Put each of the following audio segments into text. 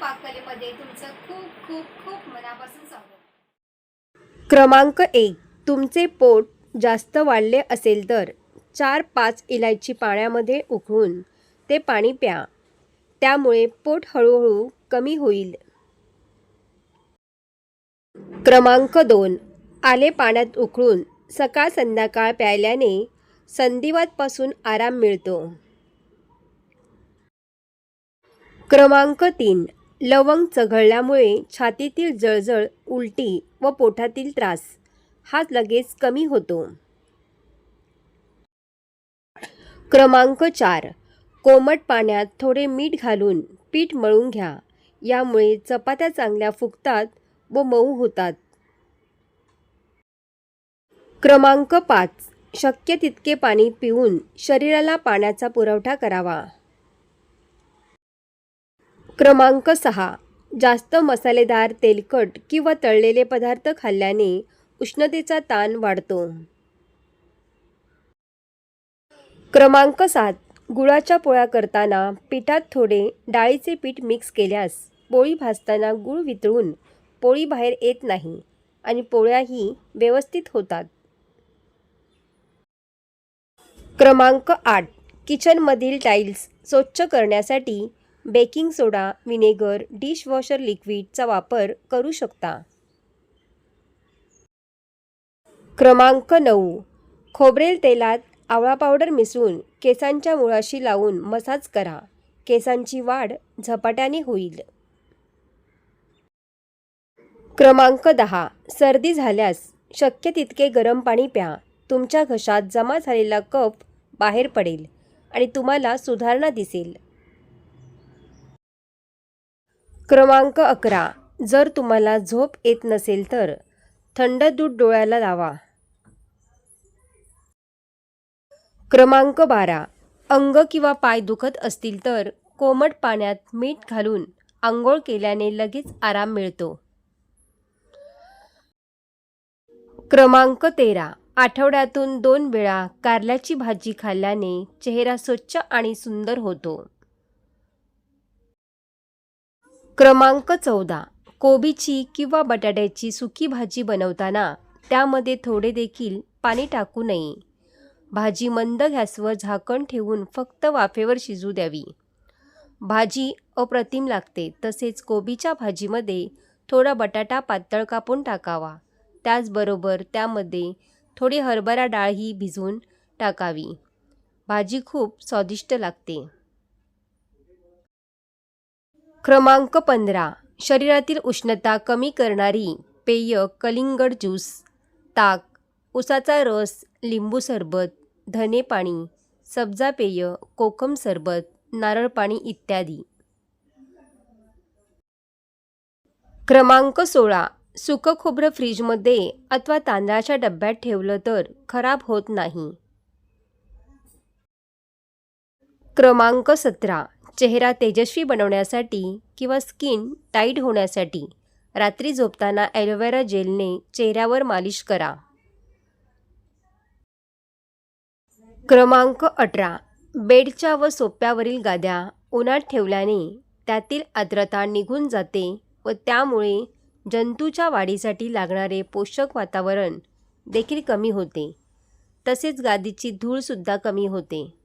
पाककलेमध्ये तुमचं खूप खूप खूप मनापासून स्वागत. क्रमांक एक. तुमचे पोट जास्त वाढले असेल तर चार पाच इलायची पाण्यामध्ये उकळून ते पाणी प्या. त्यामुळे पोट हळूहळू कमी होईल. क्रमांक दोन. आले पाण्यात उकळून सकाळ संध्याकाळ प्यायल्याने संधिवातपासून आराम मिळतो. क्रमांक तीन. लवंग चघळल्यामुळे छातीतील जळजळ उलटी व पोटातील त्रास हा लगेच कमी होतो. क्रमांक चार. कोमट पाण्यात थोडे मीठ घालून पीठ मळून घ्या. यामुळे चपात्या चांगल्या फुगतात व मऊ होतात. क्रमांक पाच. शक्य तितके पाणी पिऊन शरीराला पाण्याचा पुरवठा करावा. क्रमांक सहा. जास्त मसालेदार तेलकट किंवा तळलेले पदार्थ खाल्ल्याने उष्णतेचा ताण वाढतो. क्रमांक सात. गुळाच्या पोळ्या करताना पिठात थोडे डाळीचे पीठ मिक्स केल्यास पोळी भाजताना गुळ वितळून पोळी बाहेर येत नाही आणि पोळ्याही व्यवस्थित होतात. क्रमांक आठ. किचनमधील टाईल्स स्वच्छ करण्यासाठी बेकिंग सोडा विनेगर डिशवॉशर लिक्विडचा वापर करू शकता. क्रमांक नऊ. खोबरेल तेलात आवळा पावडर मिसळून केसांच्या मुळाशी लावून मसाज करा. केसांची वाढ झपाट्याने होईल. क्रमांक दहा. सर्दी झाल्यास शक्य तितके गरम पाणी प्या. तुमच्या घशात जमा झालेला कप बाहेर पडेल आणि तुम्हाला सुधारणा दिसेल. क्रमांक अकरा. जर तुम्हाला झोप येत नसेल तर थंड दूध डोळ्याला लावा. क्रमांक बारा. अंग किंवा पाय दुखत असतील तर कोमट पाण्यात मीठ घालून आंघोळ केल्याने लगेच आराम मिळतो. क्रमांक तेरा. आठवड्यातून दोन वेळा कारल्याची भाजी खाल्ल्याने चेहरा स्वच्छ आणि सुंदर होतो. क्रमांक चौदा. कोबीची किंवा बटाट्याची सुकी भाजी बनवताना त्यामध्ये थोडे देखील पाणी टाकू नये. भाजी मंद गॅसवर झाकण ठेवून फक्त वाफेवर शिजू द्यावी. भाजी अप्रतिम लागते तसेच कोबीच्या भाजीमध्ये थोडा बटाटा पातळ कापून टाकावा. त्याचबरोबर त्यामध्ये थोडी हरभरा डाळही भिजवून टाकावी. भाजी खूप स्वादिष्ट लागते. क्रमांक पंधरा. शरीरातील उष्णता कमी करणारी पेय कलिंगड ज्यूस. ताक उसाचा रस लिंबू सरबत धने पाणी सब्जा पेय कोकम सरबत नारळ पाणी इत्यादी. क्रमांक सोळा. सुकं खोबरं फ्रीजमध्ये अथवा तांदळाच्या डब्यात ठेवलं तर खराब होत नाही. क्रमांक सतरा. चेहरा तेजस्वी बनवण्यासाठी किंवा स्किन टाईट होण्यासाठी. रात्री झोपताना ॲलोवेरा जेलने चेहऱ्यावर मालिश करा. क्रमांक अठरा. बेडच्या व सोप्यावरील गाद्या उन्हात ठेवल्याने त्यातील आर्द्रता निघून जाते व त्यामुळे जंतूच्या वाढीसाठी लागणारे पोषक वातावरण देखील कमी होते. तसेच गादीची धूळसुद्धा कमी होते.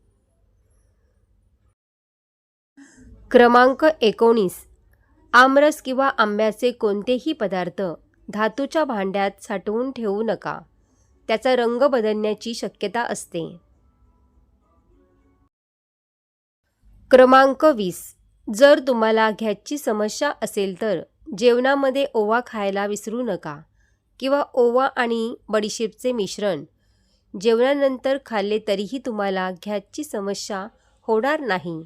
क्रमांक एकोणीस. आमरस किंवा आंब्याचे कोणतेही पदार्थ धातूच्या भांड्यात साठवून ठेवू नका. त्याचा रंग बदलण्याची शक्यता असते. क्रमांक वीस. जर तुम्हाला घ्याची समस्या असेल तर जेवणामध्ये ओवा खायला विसरू नका किंवा ओवा आणि बडीशेपचे मिश्रण. जेवणानंतर खाल्ले तरीही तुम्हाला घ्याची समस्या होणार नाही.